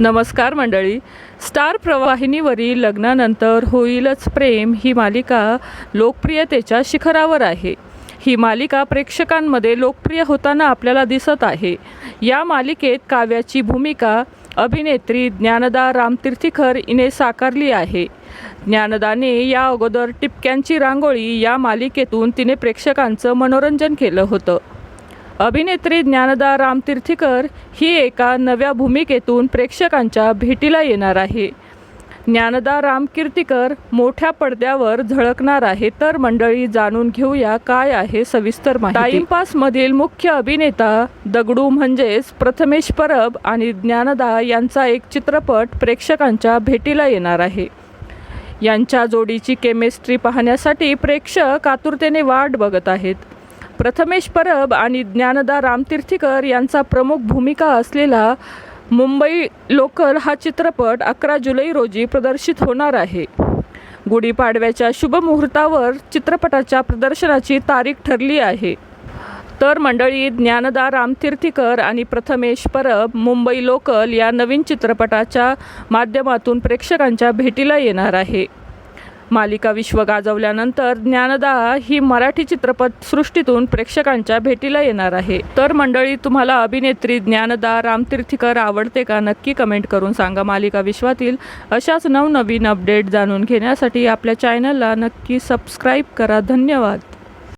नमस्कार मंडळी. स्टार प्रवाहिनीवरील लग्नानंतर होईलच प्रेम ही मालिका लोकप्रियतेच्या शिखरावर आहे. ही मालिका प्रेक्षकांमध्ये लोकप्रिय होताना आपल्याला दिसत आहे. या मालिकेत काव्याची भूमिका अभिनेत्री ज्ञानदा रामतीर्थीकर हिने साकारली आहे. ज्ञानदाने या अगोदर टिपक्यांची रांगोळी या मालिकेतून तिने प्रेक्षकांचं मनोरंजन केलं होतं. अभिनेत्री ज्ञानदा रामतीर्थीकर ही एका नव्या भूमिकेतून प्रेक्षकांच्या भेटीला येणार आहे. ज्ञानदा रामकीर्तीकर मोठ्या पडद्यावर झळकणार आहे तर मंडळी जाणून घेऊया काय आहे सविस्तर माहिती. टाइमपासमधील मुख्य अभिनेता दगडू म्हणजेच प्रथमेश परब आणि ज्ञानदा यांचा एक चित्रपट प्रेक्षकांच्या भेटीला येणार आहे. यांच्या जोडीची केमिस्ट्री पाहण्यासाठी प्रेक्षक आतुरतेने वाट बघत आहेत. प्रथमेश परब आणि ज्ञानदा रामतीर्थीकर यांचा प्रमुख भूमिका असलेला मुंबई लोकल हा चित्रपट अकरा जुलै रोजी प्रदर्शित होणार आहे. गुढीपाडव्याच्या शुभमुहूर्तावर चित्रपटाच्या प्रदर्शनाची तारीख ठरली आहे. तर मंडळी ज्ञानदा रामतीर्थीकर आणि प्रथमेश परब मुंबई लोकल या नवीन चित्रपटाच्या माध्यमातून प्रेक्षकांच्या भेटीला येणार आहे. मालिका विश्व गाजवल्यानंतर ज्ञानदा ही मराठी चित्रपट सृष्टीतून प्रेक्षकांच्या भेटीला येणार आहे. तर मंडळी तुम्हाला अभिनेत्री ज्ञानदा रामतीर्थीकर आवडते का? नक्की कमेंट करून सांगा. मालिका विश्वातील अशाच नवनवीन अपडेट जाणून घेण्यासाठी आपल्या चॅनलला नक्की सबस्क्राईब करा. धन्यवाद.